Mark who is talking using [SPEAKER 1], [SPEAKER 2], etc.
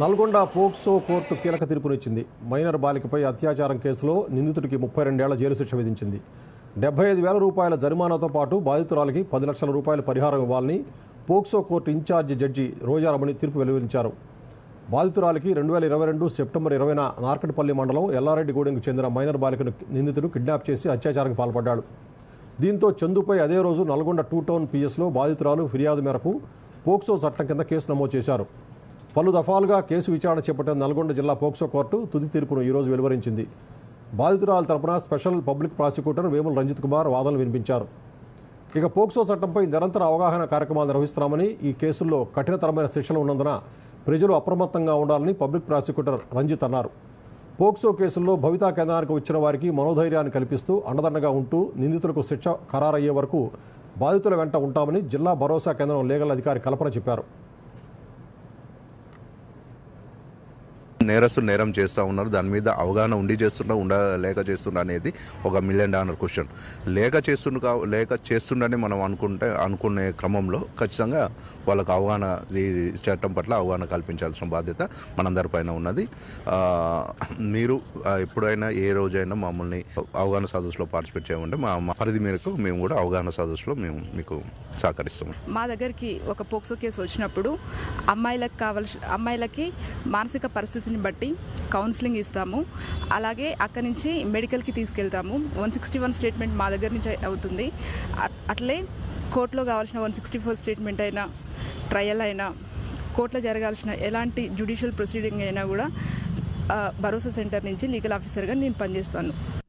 [SPEAKER 1] Nalgonda POCSO court కీలక తీర్పునిచ్చింది. Minor బాలికపై అత్యాచారం కేసులో నిందితుడికి ముప్పై రెండేళ్ళ జైలు శిక్ష విధించింది. డెబ్బై ఐదు వేల రూపాయల జరిమానాతో పాటు బాధితురాలికి పది లక్షల రూపాయల పరిహారం ఇవ్వాలని POCSO court incharge judge Rojaramani తీర్పు వెలువరించారు. బాధితురాలికి రెండు వేల ఇరవై రెండు సెప్టెంబర్ ఇరవైన నార్కట్పల్లి మండలం ఎల్లారెడ్డిగూడెంకు చెందిన మైనర్ బాలికను నిందితుడు కిడ్నాప్ చేసి అత్యాచారానికి పాల్పడ్డాడు. దీంతో చందుపై అదే రోజు నల్గొండ టూ టౌన్ పిఎస్లో బాధితురాలు ఫిర్యాదు మేరకు పోక్సో చట్టం కింద కేసు నమోదు చేశారు. పలు దఫాలుగా కేసు విచారణ చేపట్టిన నల్గొండ జిల్లా పోక్సో కోర్టు తుది తీర్పును ఈరోజు వెలువరించింది. బాధితురాల తరపున special public prosecutor Vemula Ranjith Kumar వాదనలు వినిపించారు. ఇక పోక్సో చట్టంపై నిరంతర అవగాహన కార్యక్రమాలు నిర్వహిస్తున్నామని ఈ కేసుల్లో కఠినతరమైన శిక్షలు ఉన్నందున ప్రజలు అప్రమత్తంగా ఉండాలని పబ్లిక్ ప్రాసిక్యూటర్ రంజిత్ అన్నారు. పోక్సో కేసుల్లో భవితా కేంద్రానికి వచ్చిన వారికి మనోధైర్యాన్ని కల్పిస్తూ అండదండగా ఉంటూ నిందితులకు శిక్ష ఖరారయ్యే వరకు బాధితుల వెంట ఉంటామని జిల్లా భరోసా కేంద్రం లీగల్ అధికారి కల్పన చెప్పారు.
[SPEAKER 2] నేరస్తులు నేరం చేస్తూ ఉన్నారు. దాని మీద అవగాహన ఉండి చేస్తుండ ఉండ లేక చేస్తుండ అనేది ఒక మిలియన్ డాలర్ క్వశ్చన్ లేక చేస్తుండు కా లేక చేస్తుండని మనం అనుకుంటే అనుకునే క్రమంలో ఖచ్చితంగా వాళ్ళకు అవగాహన ఈ చట్టం పట్ల అవగాహన కల్పించాల్సిన బాధ్యత మనందరిపైన ఉన్నది. మీరు ఎప్పుడైనా ఏ రోజైనా మమ్మల్ని అవగాహన సదస్సులో పార్టిసిపేట్ చేయమంటే మా పరిధి మేరకు మేము కూడా అవగాహన సదస్సులో మేము మీకు సహకరిస్తాము
[SPEAKER 3] మా దగ్గరికి ఒక పోక్సో కేసు వచ్చినప్పుడు అమ్మాయిలకు కావాల్సి అమ్మాయిలకి మానసిక పరిస్థితిని బట్టి కౌన్సిలింగ్ ఇస్తాము. అలాగే అక్కడి నుంచి మెడికల్కి తీసుకెళ్తాము. వన్ సిక్స్టీ వన్ స్టేట్మెంట్ మా దగ్గర నుంచి అవుతుంది. అట్- అట్లే కోర్టులో కావాల్సిన వన్ సిక్స్టీ ఫోర్ స్టేట్మెంట్ అయినా ట్రయల్ అయినా కోర్టులో జరగాల్సిన ఎలాంటి జ్యుడిషియల్ ప్రొసీడింగ్ అయినా కూడా భరోసా సెంటర్ నుంచి లీగల్ ఆఫీసర్గా నేను పనిచేస్తాను.